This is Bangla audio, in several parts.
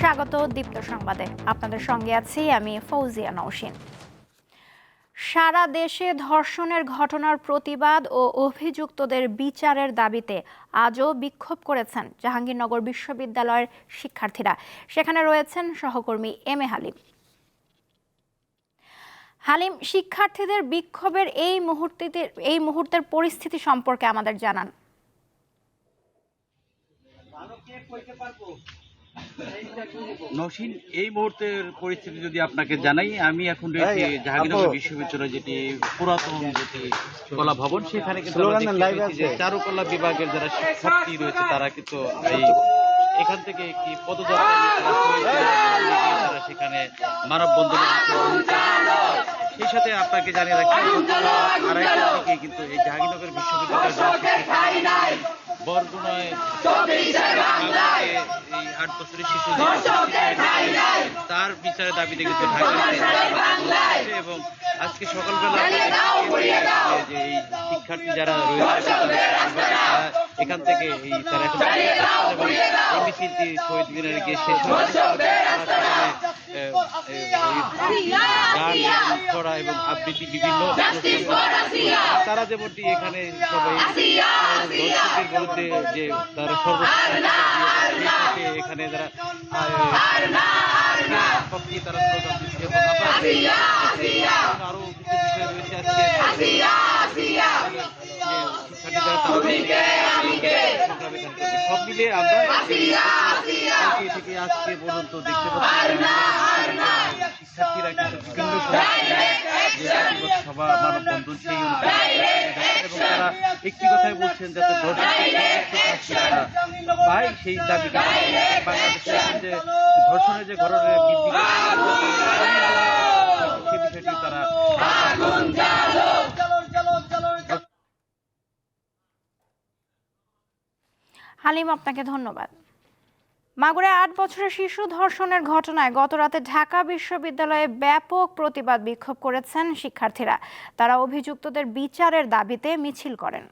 স্বাগত দীপ্ত সংবাদে। আপনাদের সঙ্গে আছি আমি ফৌজিয়া নৌসিন। সারা দেশে ধর্ষণের ঘটনার প্রতিবাদ ও অভিযুক্তদের বিচারের দাবিতে আজও বিক্ষোভ করেছেন জাহাঙ্গীরনগর বিশ্ববিদ্যালয়ের শিক্ষার্থীরা। সেখানে রয়েছেন সহকর্মী এম এ হালিম। হালিম, শিক্ষার্থীদের বিক্ষোভের এই মুহূর্তে এই মুহূর্তের পরিস্থিতি সম্পর্কে আমাদের জানান। নসীন এই মুহূর্তের পরিস্থিতি যদি আপনাকে জানাই আমি এখন রয়েছি জাহাঙ্গীরনগর বিশ্ববিদ্যালয় যেটি পুরাতন যেটি কলা ভবন সেখানে কিন্তু যে চারুকলা বিভাগের যারা শিক্ষার্থী রয়েছে তারা কিন্তু এই এখান থেকে একটি পদযাত্রা তারা সেখানে মানববন্ধনে সেই সাথে আপনাকে জানিয়ে রাখি আড়াইটার দিকে কিন্তু এই জাহাঙ্গীরনগর বিশ্ববিদ্যালয়ের বরগুনায় এই আট বছরের শিশু তার বিচারের দাবি দেখেছে এবং আজকে সকালবেলা যে এই শিক্ষার্থী যারা রয়েছে তারা এখান থেকে এই তারা এখন মিছিলটি শহীদ মিনারে গিয়ে শেষ হয়েছে তারা সেখানে, আহ, আহ, ওই গান এবং এবং আবৃত্তি বিভিন্ন তারা যেমনটি এখানে সবাই দর্শকদের বিরুদ্ধে যে তারা সর্বোচ্চ এখানে তারা এবং আরও কিছু বিষয় রয়েছে আজকে। সব মিলে আমরা থেকে আজকে পর্যন্ত দেখতে পাচ্ছি। শিক্ষার্থীরা কিন্তু বিভিন্ন সভা মানববন্ধন সেই অনুযায়ী এবং তারা একটি কথাই বলছেন যাতে ধর্ষণ পায় সেই দাবিটা বাংলাদেশে যে ধর্ষণের যে ঘটনা বৃদ্ধি সে বিষয়টি তারা হালিম আপনাকে ধন্যবাদ। মাগুরায় আট বছরের শিশু ধর্ষণের ঘটনায় গতরাতে ঢাকা বিশ্ববিদ্যালয়ে ব্যাপক প্রতিবাদ বিক্ষোভ করেছেন শিক্ষার্থীরা। তারা অভিযুক্তদের বিচারের দাবিতে মিছিল করেন।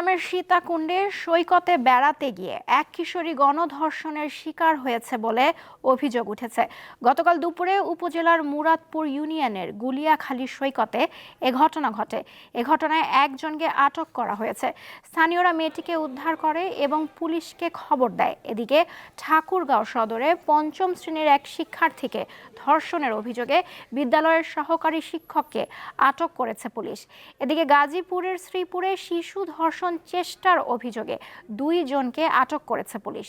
চট্টগ্রামের সীতাকুণ্ডে সৈকতে বেড়াতে গিয়ে এক কিশোরী গণধর্ষণের শিকার হয়েছে বলে অভিযোগ উঠেছে। গতকাল দুপুরে উপজেলার মুরাদপুর ইউনিয়নের গুলিয়াখালী সৈকতে এ ঘটনা ঘটে। এ ঘটনায় একজনকে আটক করা হয়েছে। স্থানীয়রা মেয়েটিকে উদ্ধার করে এবং পুলিশকে খবর দেয়। এদিকে ঠাকুরগাঁও সদরে পঞ্চম শ্রেণির এক শিক্ষার্থীকে ধর্ষণের অভিযোগে বিদ্যালয়ের সহকারী শিক্ষককে আটক করেছে পুলিশ। এদিকে গাজীপুরের শ্রীপুরে শিশু ধর্ষণ চেষ্টার অভিযোগে দুই জনকে আটক করেছে পুলিশ।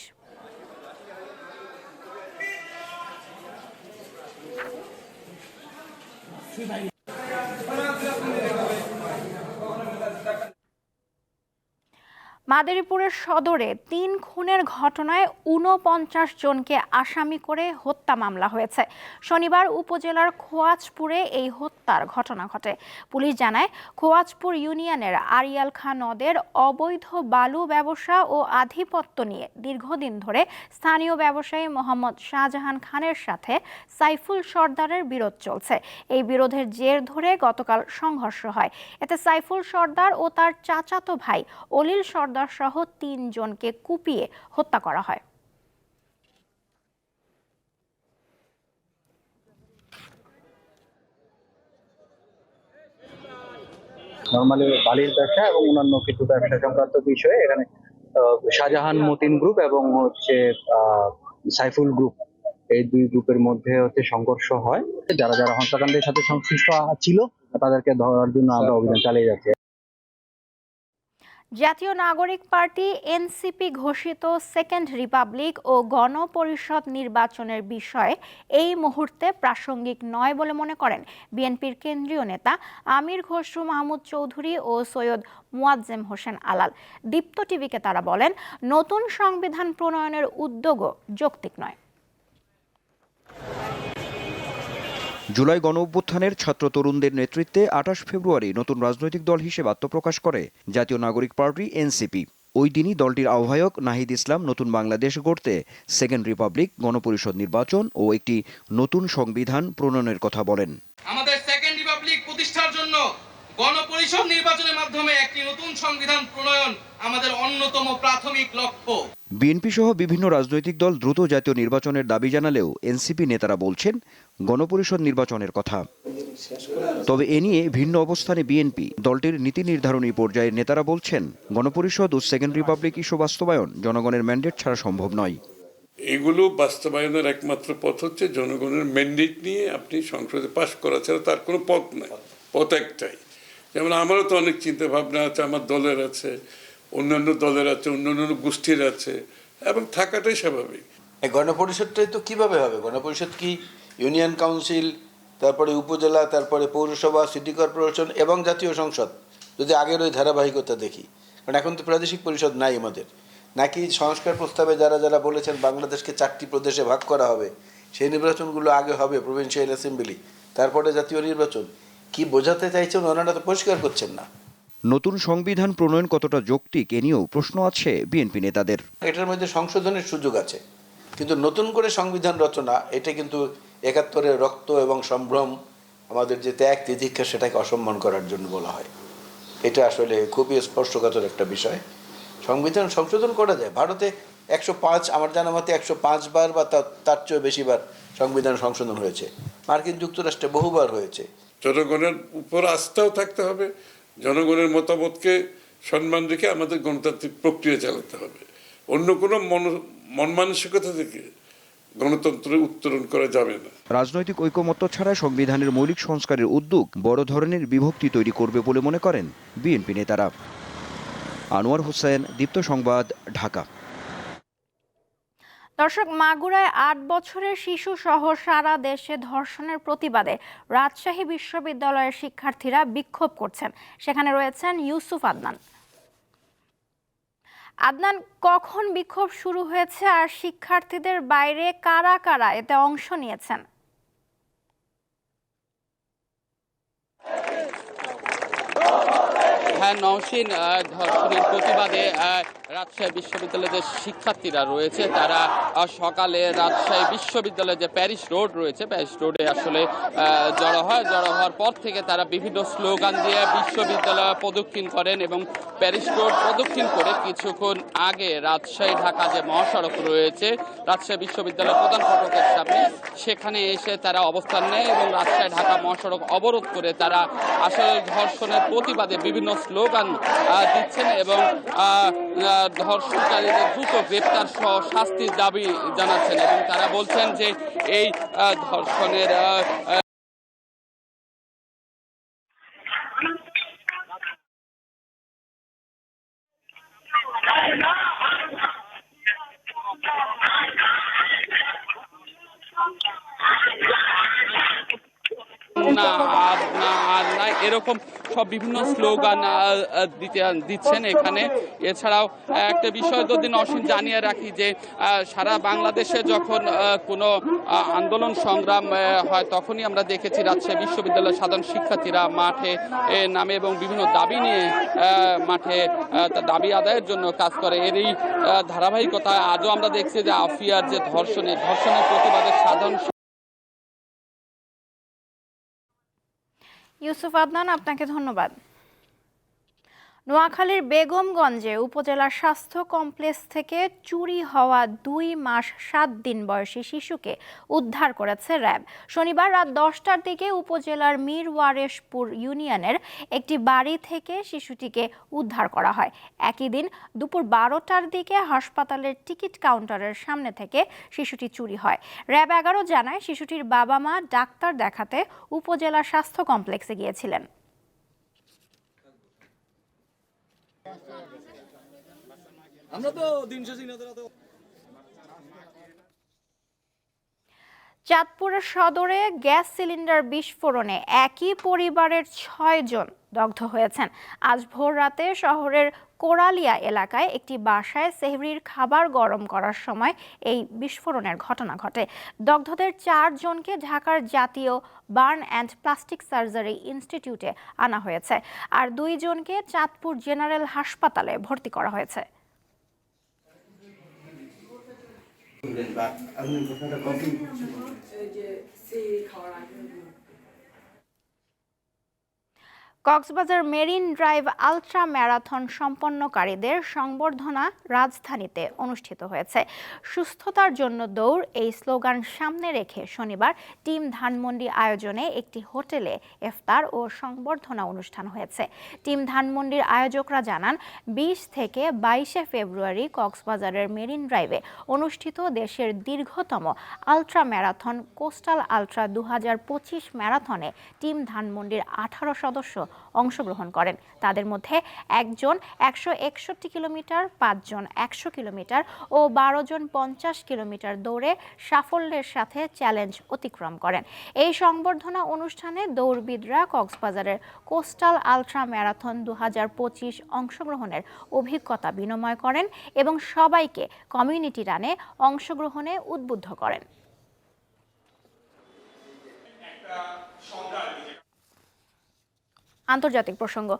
মাদারীপুরের সদরে তিন খুনের ঘটনায় ঊনপঞ্চাশ জনকে আসামি করে হত্যা মামলা হয়েছে। শনিবার উপজেলার খোয়াজপুরে এই হত্যার ঘটনা ঘটে। পুলিশ জানায়, খোয়াজপুর ইউনিয়নের আরিয়াল খাঁ নদের অবৈধ বালু ব্যবসা ও আধিপত্য নিয়ে দীর্ঘদিন ধরে স্থানীয় ব্যবসায়ী মোহাম্মদ শাহজাহান খানের সাথে সাইফুল সর্দারের বিরোধ চলছে। এই বিরোধের জের ধরে গতকাল সংঘর্ষ হয়। এতে সাইফুল সর্দার ও তার চাচাতো ভাই অলিল সর্দার সহ তিনজনকে কুপিয়ে হত্যা করা হয়। নর্মালি বালির ব্যবসা এবং অন্যান্য কিছু ব্যবসা সংক্রান্ত বিষয়ে এখানে শাহজাহান মতিন গ্রুপ এবং হচ্ছে সাইফুল গ্রুপ এই দুই গ্রুপের মধ্যে হচ্ছে সংঘর্ষ হয়। যারা যারা হত্যাকাণ্ডের সাথে সংশ্লিষ্ট ছিল, তাদেরকে ধরার জন্য আমরা অভিযান চালিয়ে যাচ্ছি। জাতীয় নাগরিক পার্টি এনসিপি ঘোষিত সেকেন্ড রিপাবলিক ও গণপরিষদ নির্বাচনের বিষয়ে এই মুহূর্তে প্রাসঙ্গিক নয় বলে মনে করেন বিএনপির কেন্দ্রীয় নেতা আমির খসরু মাহমুদ চৌধুরী ও সৈয়দ মুয়াজ্জেম হোসেন আলাল। দীপ্ত টিভিকে তারা বলেন, নতুন সংবিধান প্রণয়নের উদ্যোগও যৌক্তিক নয়। জুলাই গণ অভ্যুত্থানের ছাত্র তরুণদের নেতৃত্বে আঠাশ ফেব্রুয়ারি নতুন রাজনৈতিক দল হিসেবে আত্মপ্রকাশ করে জাতীয় নাগরিক পার্টি, এনসিপি। ওই দিনই দলটির আহ্বায়ক নাহিদ ইসলাম নতুন বাংলাদেশ গড়তে সেকেন্ড রিপাবলিক গণপরিষদ নির্বাচন ও একটি নতুন সংবিধান প্রণয়নের কথা বলেন। আমাদের সেকেন্ড রিপাবলিক প্রতিষ্ঠার জন্য গণপরিষদ নির্বাচনের মাধ্যমে একটি নতুন সংবিধান প্রণয়ন আমাদের অন্যতম প্রাথমিক লক্ষ্য। বিএনপি সহ বিভিন্ন রাজনৈতিক দল দ্রুত জাতীয় নির্বাচনের দাবি জানালেও এনসিপি নেতারা বলছেন গণপরিষদ নির্বাচনের কথা। তবে এ নিয়ে ভিন্ন অবস্থানে বিএনপি দলটির নীতি নির্ধারণী পর্যায়ের নেতারা বলছেন, গণপরিষদ ও সেকেন্ড রিপাবলিক ইস্যু বাস্তবায়ন জনগণের ম্যান্ডেট ছাড়া সম্ভব নয়। এগুলো বাস্তবায়নের একমাত্র পথ হচ্ছে জনগণের ম্যান্ডেট নিয়ে আপনি সংসদে পাশ করা ছাড়া তার কোনো পথ নাই, পথ একটাই। যেমন আমারও তো অনেক চিন্তা ভাবনা আছে, আমার দলের আছে অন্যান্য দলের আছে, অন্যান্য গোষ্ঠীর আছে, এবং থাকাটাই স্বাভাবিক। গণপরিষদটাই তো কীভাবে হবে? গণপরিষদ কি ইউনিয়ন কাউন্সিল, তারপরে উপজেলা, তারপরে পৌরসভা, সিটি কর্পোরেশন এবং জাতীয় সংসদ? যদি আগের ওই ধারাবাহিকতা দেখি। কারণ এখন তো প্রাদেশিক পরিষদ নাই আমাদের। নাকি সংস্কার প্রস্তাবে যারা যারা বলেছেন বাংলাদেশকে চারটি প্রদেশে ভাগ করা হবে, সেই নির্বাচনগুলো আগে হবে, প্রভিন্সিয়াল অ্যাসেম্বলি, তারপরে জাতীয় নির্বাচন, কি বোঝাতে চাইছেন ওনারা তো পরিষ্কার করছেন না। নতুন সংবিধান প্রণয়ন কতটা যৌক্তিক এ নিয়েও প্রশ্ন আছে বিএনপি নেতাদের। এটার মধ্যে সংশোধনের সুযোগ আছে। কিন্তু নতুন করে সংবিধান রচনা এটা কিন্তু একাত্তরের রক্ত এবং সম্ভ্রম আমাদের যে ত্যাগ তিতিক্ষা সেটাকে অসম্মান করার জন্য বলা হয়। এটা আসলে খুবই স্পর্শকাতর একটা বিষয়। সংবিধান সংশোধন করা যায়। ভারতে একশো পাঁচ আমার জানা মতে একশো পাঁচ বার বা তার তার চেয়েও বেশিবার সংবিধান সংশোধন হয়েছে। মার্কিন যুক্তরাষ্ট্রে বহুবার হয়েছে। জনগণের উপর আস্থাও থাকতে হবে জনগণের মতামতকে সম্মান রেখে আমাদের গণতান্ত্রিক প্রক্রিয়া চালাতে হবে। অন্য কোনো মন মন মানসিকতা থেকে গণতন্ত্রে উত্তরণ করা যাবে না। রাজনৈতিক ঐকমত্য ছাড়া সংবিধানের মৌলিক সংস্কারের উদ্যোগ বড় ধরনের বিভক্তি তৈরি করবে বলে মনে করেন বিএনপি নেতারা। আনোয়ার হোসেন, দীপ্ত সংবাদ, ঢাকা। দর্শক, মাগুরায় আট বছরের শিশু সহ সারা দেশে ধর্ষণের প্রতিবাদে রাজশাহী বিশ্ববিদ্যালয়ের শিক্ষার্থীরা বিক্ষোভ করছেন। সেখানে রয়েছেন ইউসুফ আদনান। আদনান, কখন বিক্ষোভ শুরু হয়েছে আর শিক্ষার্থীদের বাইরে কারা কারা এতে অংশ নিয়েছেন? হ্যাঁ নওশিন ধর্ষণের প্রতিবাদে রাজশাহী বিশ্ববিদ্যালয়ের যে শিক্ষার্থীরা রয়েছে, তারা সকালে রাজশাহী বিশ্ববিদ্যালয়ের যে প্যারিস রোড রয়েছে, প্যারিস রোডে আসলে জড়ো হয়। জড়ো হওয়ার পর থেকে তারা বিভিন্ন স্লোগান দিয়ে বিশ্ববিদ্যালয় প্রদক্ষিণ করেন এবং প্যারিস রোড প্রদক্ষিণ করে কিছুক্ষণ আগে রাজশাহী ঢাকা যে মহাসড়ক রয়েছে, রাজশাহী বিশ্ববিদ্যালয় প্রধান ফটকের সামনে, সেখানে এসে তারা অবস্থান নেয় এবং রাজশাহী ঢাকা মহাসড়ক অবরোধ করে তারা আসলে ধর্ষণের প্রতিবাদে বিভিন্ন স্লোগান দিচ্ছেন এবং ধর্ষণকারীদের দ্রুত গ্রেপ্তার সহ শাস্তির দাবি জানাচ্ছেন এবং তারা বলছেন যে এই ধর্ষণের না, আর না আর না, এরকম সব বিভিন্ন স্লোগান দিতে, দিচ্ছেন এখানে। এছাড়াও একটা বিষয় যদি অসীম জানিয়ে রাখি যে সারা বাংলাদেশে যখন কোনো আন্দোলন সংগ্রাম হয় তখনই আমরা দেখেছি রাজশাহী বিশ্ববিদ্যালয়ের সাধারণ শিক্ষার্থীরা মাঠে নামে এবং বিভিন্ন দাবি নিয়ে মাঠে দাবি আদায়ের জন্য কাজ করে। এরই ধারাবাহিকতা আজও আমরা দেখছি যে আফিয়ার যে ধর্ষণের ধর্ষণের প্রতিবাদে সাধারণ ইউসুফ আদনান আপনাকে ধন্যবাদ। নোয়াখালীর বেগমগঞ্জে উপজেলা স্বাস্থ্য কমপ্লেক্স থেকে চুরি হওয়া দুই মাস সাত দিন বয়সী শিশুকে উদ্ধার করেছে র্যাব। শনিবার রাত দশটার দিকে উপজেলার মীর ওয়ারেশপুর ইউনিয়নের একটি বাড়ি থেকে শিশুটিকে উদ্ধার করা হয়। একই দিন দুপুর বারোটার দিকে হাসপাতালের টিকিট কাউন্টারের সামনে থেকে শিশুটি চুরি হয়। র্যাব এগারো জানায়, শিশুটির বাবা মা ডাক্তার দেখাতে উপজেলা স্বাস্থ্য কমপ্লেক্সে গিয়েছিলেন। চাঁদপুরের সদরে গ্যাস সিলিন্ডার বিস্ফোরণে একই পরিবারের ছয়জন দগ্ধ হয়েছেন। আজ ভোর রাতে শহরের কোরালিয়া এলাকায় একটি বাসায় সেহরির খাবার গরম করার সময় এই বিস্ফোরণের ঘটনা ঘটে। দগ্ধদের চারজনকে ঢাকার জাতীয় বার্ন অ্যান্ড প্লাস্টিক সার্জারি ইনস্টিটিউটে আনা হয়েছে, আর দুইজনকে চাঁদপুর জেনারেল হাসপাতালে ভর্তি করা হয়েছে। বা আপনি প্রশ্নটা copy Cox's Bazar marine drive ultra marathon সম্পন্নকারীদের সংবর্ধনা রাজধানীতে অনুষ্ঠিত হয়েছে। সুস্থতার জন্য দৌড় এই স্লোগান সামনে রেখে শনিবার টিম ধানমন্ডি আয়োজনে একটি হোটেলে ইফতার ও সংবর্ধনা অনুষ্ঠান হয়েছে। টিম ধানমন্ডির আয়োজকরা জানান, বিশ থেকে বাইশে ফেব্রুয়ারি কক্সবাজারের মেরিন ড্রাইভে অনুষ্ঠিত দেশের দীর্ঘতম আলট্রা ম্যারাথন কোস্টাল আলট্রা দু হাজার পঁচিশ ম্যারাথনে টিম ধানমন্ডির আঠারো সদস্য অংশগ্রহণ করেন। তাদের মধ্যে একজন একশো একষট্টি কিলোমিটার, পাঁচজন একশো কিলোমিটার ও বারো জন পঞ্চাশ কিলোমিটার দৌড়ে সাফল্যের সাথে চ্যালেঞ্জ অতিক্রম করেন। এই সংবর্ধনা অনুষ্ঠানে দৌড়বিদরা কক্সবাজারের কোস্টাল আলট্রা ম্যারাথন দু হাজার পঁচিশ অংশগ্রহণের অভিজ্ঞতা বিনিময় করেন এবং সবাইকে কমিউনিটি রানে অংশগ্রহণে উদ্বুদ্ধ করেন। আন্তর্জাতিক প্রসঙ্গ।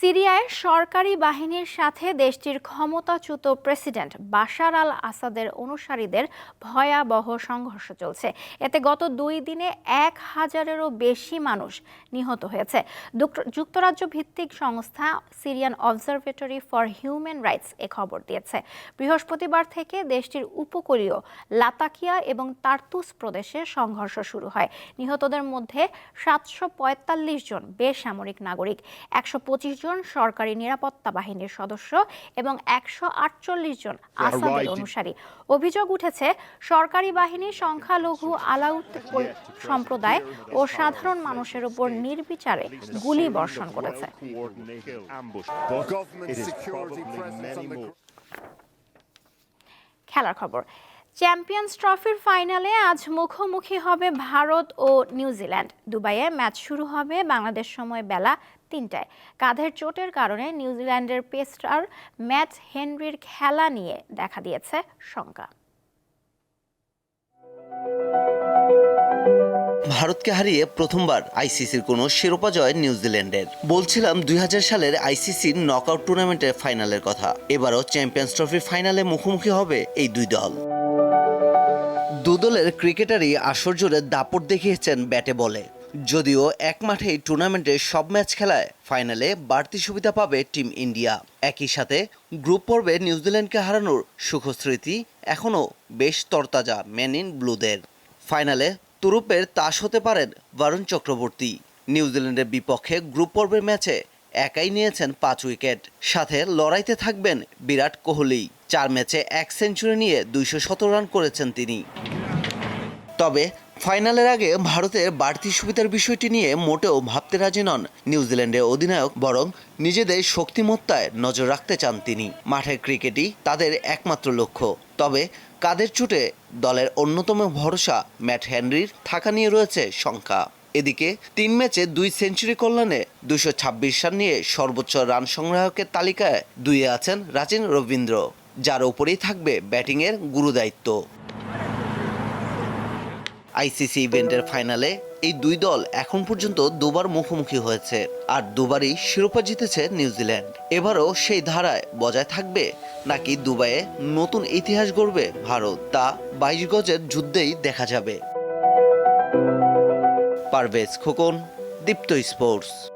সিরিয়ায় সরকারি বাহিনীর সাথে দেশটির ক্ষমতাচ্যুত প্রেসিডেন্ট বাশার আল আসাদের অনুসারীদের ভয়াবহ সংঘর্ষ চলছে। এতে গত দুই দিনে এক হাজারেরও বেশি মানুষ নিহত হয়েছে। যুক্ত- যুক্তরাজ্য ভিত্তিক সংস্থা Syrian observatory for human rights এ খবর দিয়েছে। বৃহস্পতিবার থেকে দেশটির উপকূলীয় লাতাকিয়া এবং তার্তুস প্রদেশে সংঘর্ষ শুরু হয়। নিহতদের মধ্যে সাতশো পঁয়তাল্লিশ জন বেসামরিক নাগরিক। একশো পঁচিশ জন সরকারি নিরাপত্তা বাহিনীর সদস্য এবং একশো আটচল্লিশ জন আসাদের অনুসারী। অভিযোগ উঠেছে সরকারি বাহিনী সংখ্যালঘু আলাউত সম্প্রদায় ও সাধারণ মানুষের উপর নির্বিচারে গুলি বর্ষণ করেছে। খেলার খবর চ্যাম্পিয়ন্স ট্রফির ফাইনালে আজ মুখোমুখি হবে ভারত ও নিউজিল্যান্ড দুবাইয়ে ম্যাচ শুরু হবে বাংলাদেশ সময় বেলা তিনটায়। কাঁধের চোটের কারণে নিউজিল্যান্ডের পেসার ম্যাট হেনরির খেলা নিয়ে দেখা দিয়েছে শঙ্কা। ভারতকে হারিয়ে প্রথমবার আইসিসির কোনো শিরোপা জয় নিউজিল্যান্ডের বলছিলাম দুই হাজার সালের আইসিসির নকআউট টুর্নামেন্টের ফাইনালের কথা। এবারও চ্যাম্পিয়ন্স ট্রফির ফাইনালে মুখোমুখি হবে এই দুই দল। দুদলের ক্রিকেটারই জুড়ে দাপট দেখিয়েছেন ব্যাটে বলে। যদিও এক মাঠেই টুর্নামেন্টের সব ম্যাচ খেলায় ফাইনালে বাড়তি সুবিধা পাবে টিম ইন্ডিয়া। একই সাথে গ্রুপ পর্বে নিউজিল্যান্ডকে হারানোর সুখস্মৃতি এখনও বেশ তরতাজা ম্যান ইন ব্লুদের। ফাইনালে তুরুপের তাস হতে পারেন বরুণ চক্রবর্তী। নিউজিল্যান্ডের বিপক্ষে গ্রুপ পর্বের ম্যাচে একাই নিয়েছেন পাঁচ উইকেট। সাথে লড়াইতে থাকবেন বিরাট কোহলি। চার ম্যাচে এক সেঞ্চুরি নিয়ে দুইশো সতেরো রান করেছেন তিনি। তবে ফাইনালের আগে ভারতের বাড়তি সুবিধার বিষয়টি নিয়ে মোটেও ভাবতে রাজি নন নিউজিল্যান্ডের অধিনায়ক, বরং নিজেদের শক্তিমত্তায় নজর রাখতে চান তিনি। মাঠের ক্রিকেটই তাদের একমাত্র লক্ষ্য। তবে কাদের চুটে দলের অন্যতম ভরসা ম্যাট হেনরির? থাকা নিয়ে রয়েছে শঙ্কা। এদিকে তিন ম্যাচে দুই সেঞ্চুরি কল্যাণে দুশো ছাব্বিশ রান নিয়ে সর্বোচ্চ রান সংগ্রাহকের তালিকায় দুইয়ে আছেন রাচিন রবীন্দ্র, যার ওপরেই থাকবে ব্যাটিংয়ের গুরুদায়িত্ব। আইসিসি ইভেন্টের ফাইনালে এই দুই দল এখন পর্যন্ত দুবার মুখোমুখি হয়েছে আর দুবারই শিরোপা জিতেছে নিউজিল্যান্ড এবারও সেই ধারায় বজায় থাকবে নাকি দুবাইয়ে নতুন ইতিহাস গড়বে ভারত, তা বাইশ গজের যুদ্ধেই দেখা যাবে। পারভেজ খোকন, দীপ্ত স্পোর্টস।